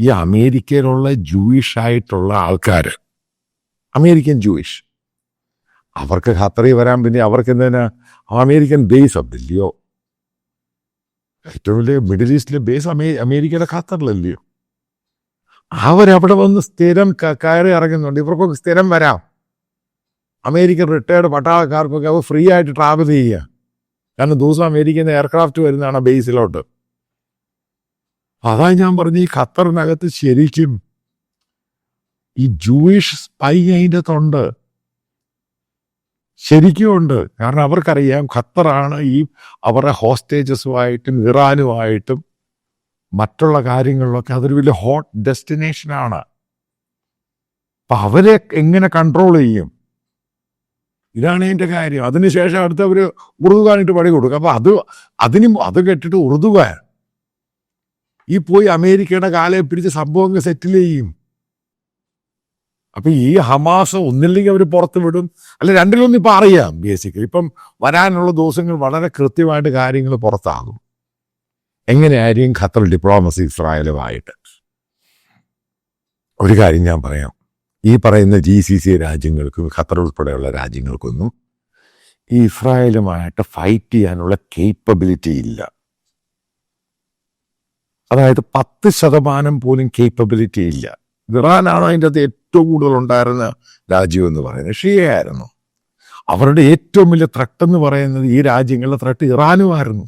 ഈ അമേരിക്കയിലുള്ള ജൂയിഷ് ആയിട്ടുള്ള ആൾക്കാർ അമേരിക്കൻ ജൂയിഷ്. അവർക്ക് ഖത്തറിൽ വരാൻ പിന്നെ അവർക്ക് എന്തിനാ അമേരിക്കൻ ബേസ് ഉണ്ടല്ലയോ ഏറ്റവും വലിയ മിഡിൽ ഈസ്റ്റിലെ ബേസ് അമേ അമേരിക്കയുടെ ഖത്തറിലല്ലയോ? അവരവിടെ വന്ന് സ്ഥിരം കയറി ഇറങ്ങുന്നുണ്ട്. ഇവർക്കൊക്കെ സ്ഥിരം വരാം. അമേരിക്കൻ റിട്ടയർഡ് പട്ടാളക്കാർക്കൊക്കെ അവർ ഫ്രീ ആയിട്ട് ട്രാവൽ ചെയ്യുക. കാരണം ദിവസം അമേരിക്കയിൽ നിന്ന് എയർക്രാഫ്റ്റ് വരുന്നതാണ് ബേസിലോട്ട് അതാ ഞാൻ പറഞ്ഞു ഈ ഖത്തറിനകത്ത് ശരിക്കും ഈ ജൂയിഷ് സ്പൈ അതിന്റെ തൊണ്ട് ശരിക്കും ഉണ്ട്. കാരണം അവർക്കറിയാം ഖത്തറാണ് ഈ അവരുടെ ഹോസ്റ്റേജസുമായിട്ടും ഇറാനുമായിട്ടും മറ്റുള്ള കാര്യങ്ങളിലൊക്കെ അതൊരു വലിയ ഹോട്ട് ഡെസ്റ്റിനേഷനാണ് അപ്പൊ അവരെ എങ്ങനെ കൺട്രോൾ ചെയ്യും? ഇതാണ് എന്റെ കാര്യം. അതിനുശേഷം അടുത്ത് അവർ ഉറുദുകാനിട്ട് പണി കൊടുക്കും. അപ്പൊ അത് അതിനും അത് കെട്ടിട്ട് ഉറുദുകാൻ ഈ പോയി അമേരിക്കയുടെ കാലെ പിടിച്ച് സംഭവങ്ങൾ സെറ്റിൽ ചെയ്യും. അപ്പൊ ഈ ഹമാസ് ഒന്നില്ലെങ്കിൽ അവർ പുറത്ത് വിടും. അല്ല രണ്ടിലൊന്നും ഇപ്പൊ അറിയാം ബേസിക്കലി ഇപ്പം വരാനുള്ള ദിവസങ്ങൾ വളരെ കൃത്യമായിട്ട് കാര്യങ്ങൾ പുറത്താകും. എങ്ങനെയായിരിക്കും ഖത്തർ ഡിപ്ലോമസി ഇസ്രായേലുമായിട്ട്? ഒരു കാര്യം ഞാൻ പറയാം. ഈ പറയുന്ന ജി സി സി രാജ്യങ്ങൾക്കും ഖത്തർ ഉൾപ്പെടെയുള്ള രാജ്യങ്ങൾക്കൊന്നും ഈ ഇസ്രായേലുമായിട്ട് ഫൈറ്റ് ചെയ്യാനുള്ള കേപ്പബിലിറ്റി ഇല്ല. അതായത് പത്ത് ശതമാനം പോലും കേപ്പബിലിറ്റി ഇല്ല. ഇറാനാണ് അതിന്റെ അകത്ത് ഏറ്റവും കൂടുതൽ ഉണ്ടായിരുന്ന രാജ്യം എന്ന് പറയുന്നത്? ഷിയയായിരുന്നു. അവരുടെ ഏറ്റവും വലിയ ത്രട്ട് എന്ന് പറയുന്നത് ഈ രാജ്യങ്ങളുടെ ത്രട്ട് ഇറാനുമായിരുന്നു.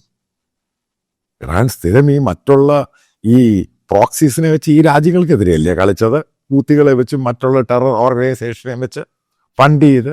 ഇറാൻ സ്ഥിരം ഈ മറ്റുള്ള ഈ പ്രോക്സീസിനെ വെച്ച് ഈ രാജ്യങ്ങൾക്കെതിരെയല്ലേ കളിച്ചത്? കൂത്തികളെ വെച്ച് മറ്റുള്ള ടെറർ ഓർഗനൈസേഷനെ വെച്ച് ഫണ്ട് ചെയ്ത്